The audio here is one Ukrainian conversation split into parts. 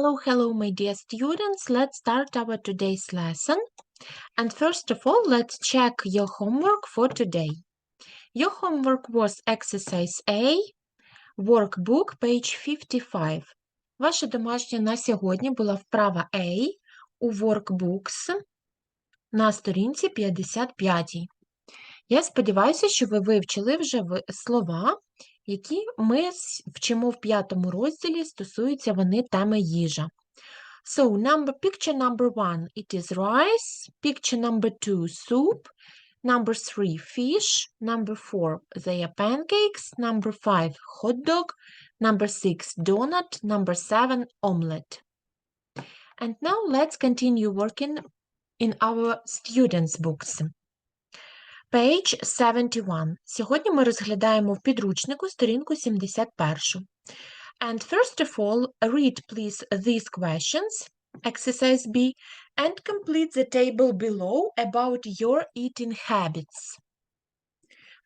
Hello, hello, my dear students. Let's start our today's lesson. And first of all, let's check your homework for today. Your homework was exercise A, workbook, page 55. Ваша домашня на сьогодні була вправа A у workbooks на сторінці 55. Я сподіваюся, що ви вивчили вже слова, які ми с- вчимо в п'ятому розділі, стосуються вони теми їжа. So, number, picture number one, it is rice. Picture number two, soup. Number three, fish. Number four, they are pancakes. Number five, hot dog. Number six, donut. Number seven, omelette. And now let's continue working in our students' books. Page 71. Сьогодні ми розглядаємо в підручнику сторінку 71. And first of all, read please these questions, exercise B, and complete the table below about your eating habits.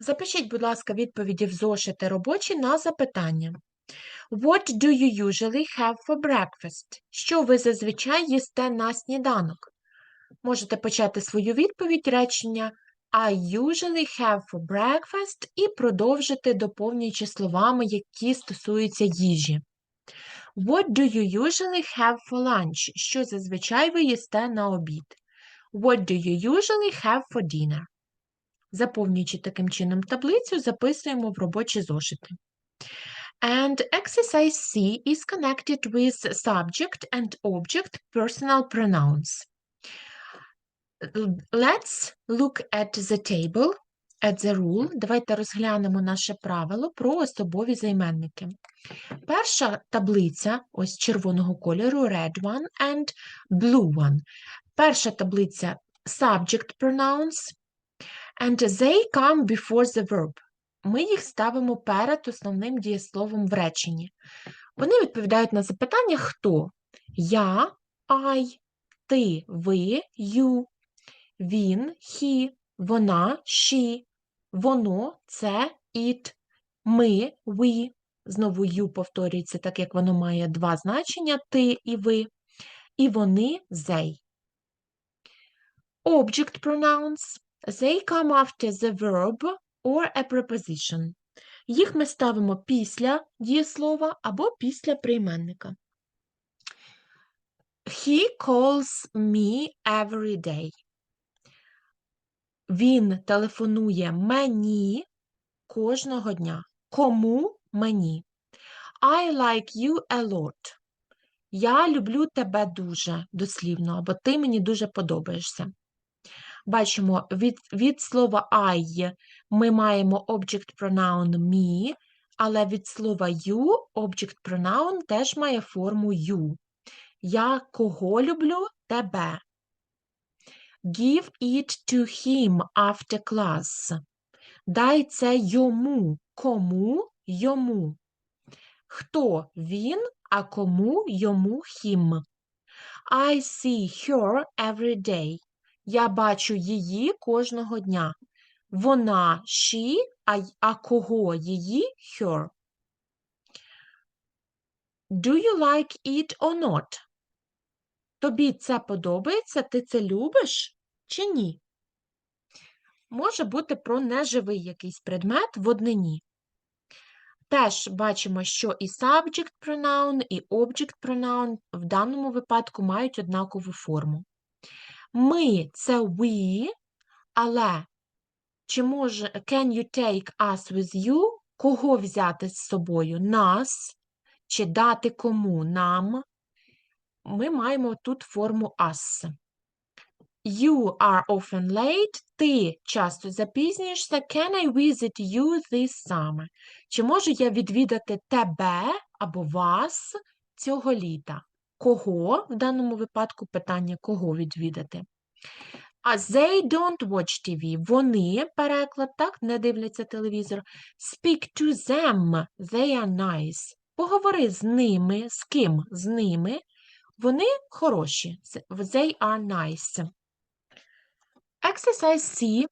Запишіть, будь ласка, відповіді в зошити робочі на запитання. What do you usually have for breakfast? Що ви зазвичай їсте на сніданок? Можете почати свою відповідь речення I usually have for breakfast і продовжити, доповнюючи словами, які стосуються їжі. What do you usually have for lunch? Що зазвичай ви їсте на обід? What do you usually have for dinner? Заповнюючи таким чином таблицю, записуємо в робочі зошити. And exercise C is connected with subject and object personal pronouns. Let's look at the table, at the rule. Давайте розглянемо наше правило про особові займенники. Перша таблиця, ось червоного кольору, red one and blue one. Перша таблиця subject pronouns, and they come before the verb. Ми їх ставимо перед основним дієсловом в реченні. Вони відповідають на запитання хто? Я, I, ти, ви, you, він, he, вона, she, воно, це, it, ми, we. Знову you повторюється, так як воно має два значення ти і ви. І вони they. Object pronouns. They come after the verb or a preposition. Їх ми ставимо після дієслова або після прийменника. He calls me every day. Він телефонує мені кожного дня. Кому мені? I like you a lot. Я люблю тебе дуже дослівно, або ти мені дуже подобаєшся. Бачимо, від, від слова I ми маємо object pronoun me, але від слова you object pronoun теж має форму you. Я кого люблю? Тебе. Give it to him after class. Дай це йому. Кому? Йому. Хто він, а кому йому him. I see her every day. Я бачу її кожного дня. Вона she, а, а кого її her. Do you like it or not? Тобі це подобається? Ти це любиш чи ні? Може бути про неживий якийсь предмет в однині. Теж бачимо, що і subject pronoun, і object pronoun в даному випадку мають однакову форму. Ми це we, але чи може can you take us with you? Кого взяти з собою? Нас, чи дати кому нам? Ми маємо тут форму us. You are often late. Ти часто запізнюєшся. Can I visit you this summer? Чи можу я відвідати тебе або вас цього літа? Кого? В даному випадку питання кого відвідати? А they don't watch TV. Вони, переклад, так, не дивляться телевізор. Speak to them. They are nice. Поговори з ними. З ким? З ними. Вони хороші. They are nice. Exercise C.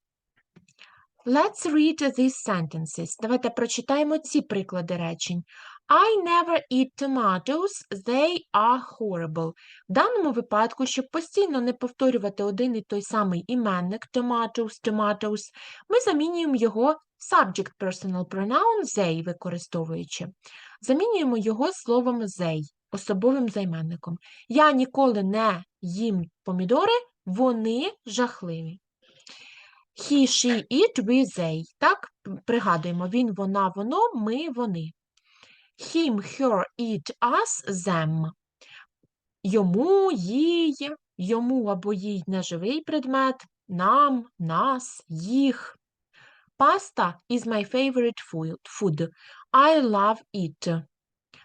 Let's read these sentences. Давайте прочитаємо ці приклади речень. I never eat tomatoes, they are horrible. В даному випадку, щоб постійно не повторювати один і той самий іменник tomatoes, tomatoes, ми замінюємо його subject personal pronoun they, використовуючи. Замінюємо його словом they, особовим займенником. Я ніколи не їм помідори, вони жахливі. He, she, it, we, they. Так, пригадуємо, він, вона, воно, ми, вони. Him, her, it, us, them. Йому, їй, йому або їй неживий предмет, нам, нас, їх. Pasta is my favorite food. I love it.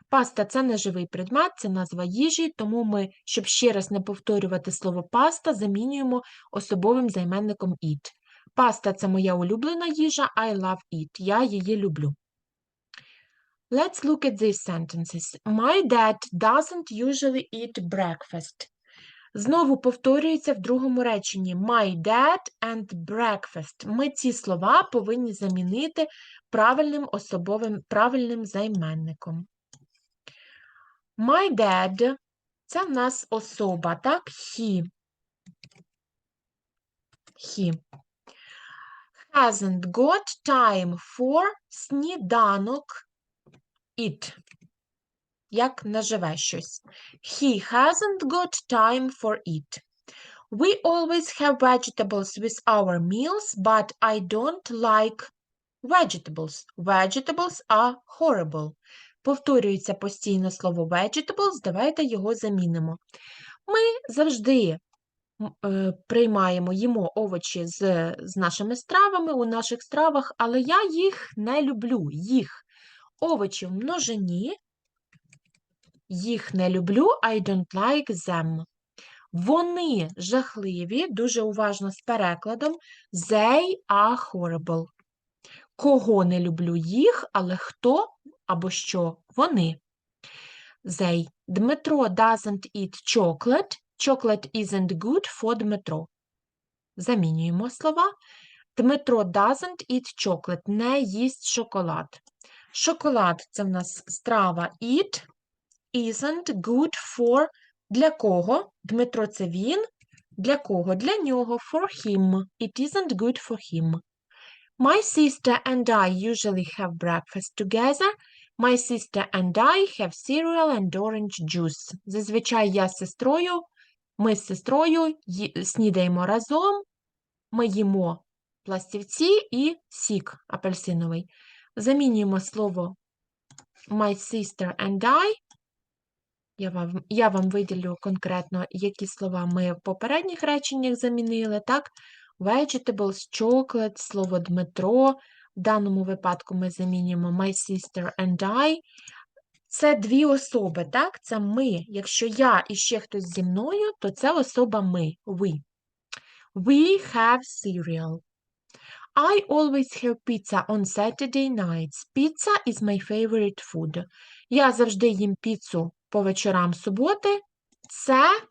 Паста це неживий предмет, це назва їжі, тому ми, щоб ще раз не повторювати слово паста, замінюємо особовим займенником it. Паста це моя улюблена їжа, I love it. Я її люблю. Let's look at these sentences. My dad doesn't usually eat breakfast. Знову повторюється в другому реченні My dad and breakfast. Ми ці слова повинні замінити правильним особовим правильним займенником. My dad це в нас особа, так? He. He hasn't got time for сніданок it. Як наживе щось. He hasn't got time for it. We always have vegetables with our meals, but I don't like vegetables. Vegetables are horrible. Повторюється постійно слово vegetables, давайте його замінимо. Ми завжди е, приймаємо, їмо овочі з, з нашими стравами у наших стравах, але я їх не люблю. Їх. Овочі в множині. Їх не люблю, I don't like them. Вони жахливі, дуже уважно з перекладом. They are horrible. Кого не люблю їх, але хто або що вони. They. Дмитро doesn't eat chocolate. Chocolate isn't good for Дмитро. Замінюємо слова. Дмитро doesn't eat chocolate. Не їсть шоколад. Шоколад це в нас страва eat. Isn't good for для кого? Дмитро це він. Для кого? Для нього. For him. It isn't good for him. My sister and I usually have breakfast together. My sister and I have cereal and orange juice. Зазвичай я з сестрою, ми з сестрою снідаємо разом, ми їмо пластівці і сік апельсиновий. Замінюємо слово my sister and I. Я вам я вам виділю конкретно, які слова ми в попередніх реченнях замінили. так? Vegetables, chocolate, слово Дмитро, в даному випадку ми замінюємо my sister and I. Це дві особи, так? Це ми. Якщо я і ще хтось зі мною, то це особа ми, we. We have cereal. I always have pizza on Saturday nights. Pizza is my favorite food. Я завжди їм піцу по вечорам суботи. Це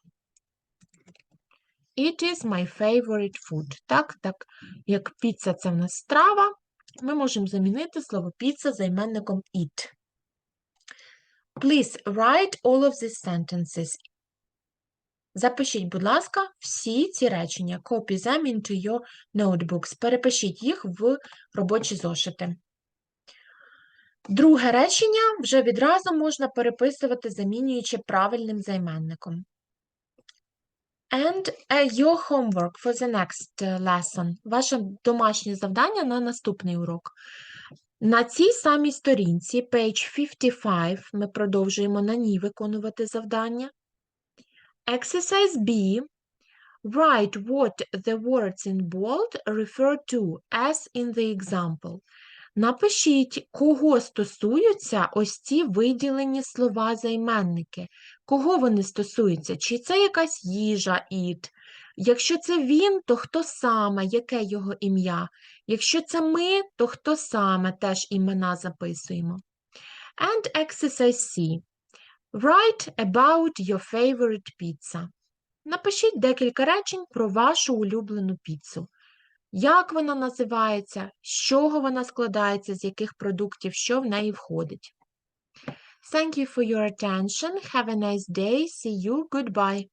It is my favorite food. Так, так, як піца це в нас страва, ми можемо замінити слово піца займенником it. Please write all of these sentences. Запишіть, будь ласка, всі ці речення. Copy them into your notebooks. Перепишіть їх в робочі зошити. Друге речення вже відразу можна переписувати, замінюючи правильним займенником. And uh, your homework for the next uh, lesson. Ваше домашнє завдання на наступний урок. На цій самій сторінці, page 55, ми продовжуємо на ній виконувати завдання. Exercise B. Write what the words in bold refer to, as in the example. Напишіть, кого стосуються ось ці виділені слова-займенники. Кого вони стосуються? Чи це якась їжа ід? Якщо це він, то хто саме, яке його ім'я? Якщо це ми, то хто саме теж імена записуємо. And exercise C. Write about your favorite pizza. Напишіть декілька речень про вашу улюблену піцу. Як вона називається, з чого вона складається, з яких продуктів, що в неї входить. Thank you for your attention. Have a nice day. See you. Goodbye.